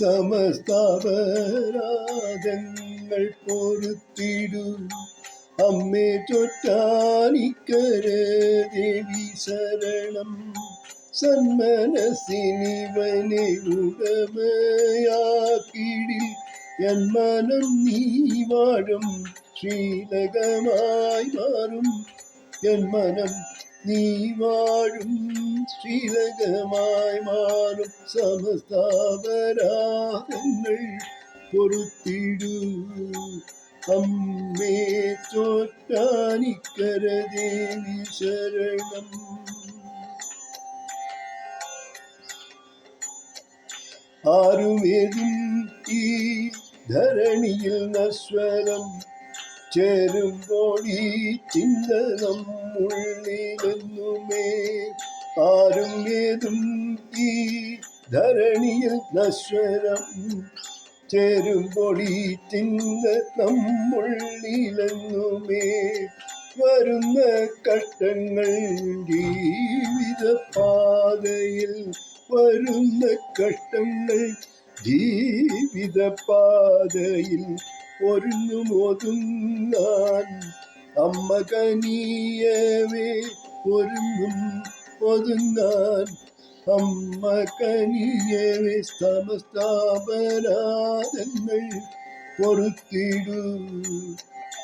സമസ്താപരാധങ്ങൾ പൊറുത്തിടു. അമ്മേ ചൊറ്റാനിക്കര ദേവി ശരണം. സന്മനസിനിവനെ ഉടമയാക്കിടിൽ എൻ മനം നീ വാഴും ശ്രീലകമായി മാറും. എൻ മനം നീ വാഴും ശ്രീലകമായി മാറും സമസ്താപരാധങ്ങൾ പൊറുത്തിടൂ. അമ്മേ ചോറ്റാനിക്കരദേവി ശരണം ആരുമേതും ഈ ധരണിയിൽ നശ്വരം ചേരുമ്പോൾ ഈ ചിന്തനം നമ്മുള്ളിലെന്നുമേ ആരും ഏതും ഈ ധരണിയിൽ നശ്വരം. ചേരുമ്പോൾ ഈ ചിന്ത നമ്മുള്ളിലെന്നുമേ വരുന്ന കഷ്ടങ്ങൾ ജീവിത പാതയിൽ വരുന്ന കഷ്ടങ്ങൾ ജീവിത പാതയിൽ ഒരുങ്ങും ഒതുങ്ങാൻ അമ്മ കനിയവേ ഒരുങ്ങും ഒതുങ്ങാൻ. അമ്മ കനിയവേ സമസ്താപരാധങ്ങൾ പൊറുത്തിടൂ.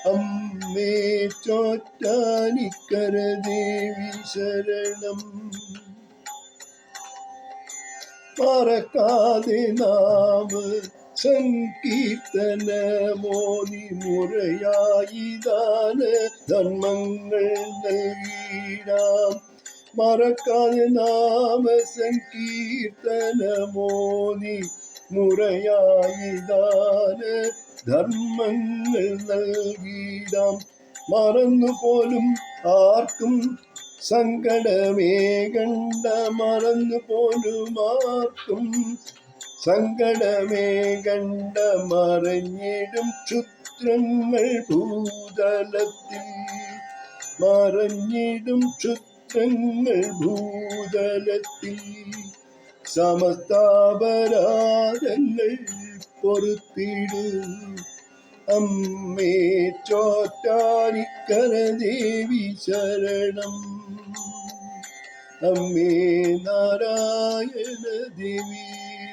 അമ്മേ ചോറ്റാനിക്കര ദേവി ശരണം മറക്കാതെ നാമ സങ്കീർത്തന മോനി മുറയായി ദാന ധർമ്മങ്ങൾ നൽകിടാം മറക്കാതെ നാമ സങ്കീർത്തന മോനി മുറയായി ദാന ധർമ്മങ്ങൾ നൽകിടാം മറന്നുപോലും ആർക്കും സങ്കടമേ കണ്ട മറന്നു പോലും ആർക്കും സങ്കടമേ കണ്ട മറഞ്ഞിടും ക്ഷുദ്രങ്ങൾ ഭൂതലത്തിൽ. മറഞ്ഞിടും ക്ഷുദ്രങ്ങൾ ഭൂതലത്തിൽ. സമസ്താപരാധങ്ങൾ പൊറുത്തിടും. അമ്മേ ചോറ്റാനിക്കര ദേവി ശരണം അമ്മേ നാരായണ ദേവി.